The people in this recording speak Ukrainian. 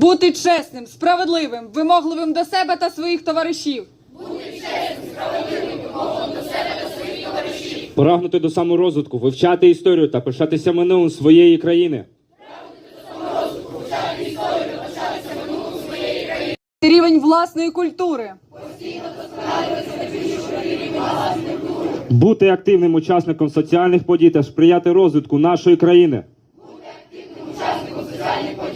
Бути чесним, справедливим, вимогливим до себе та своїх товаришів. Прагнути до саморозвитку, вивчати історію та пишатися минулим своєї країни. Рівень власної культури. Бути активним учасником соціальних подій та сприяти розвитку нашої країни.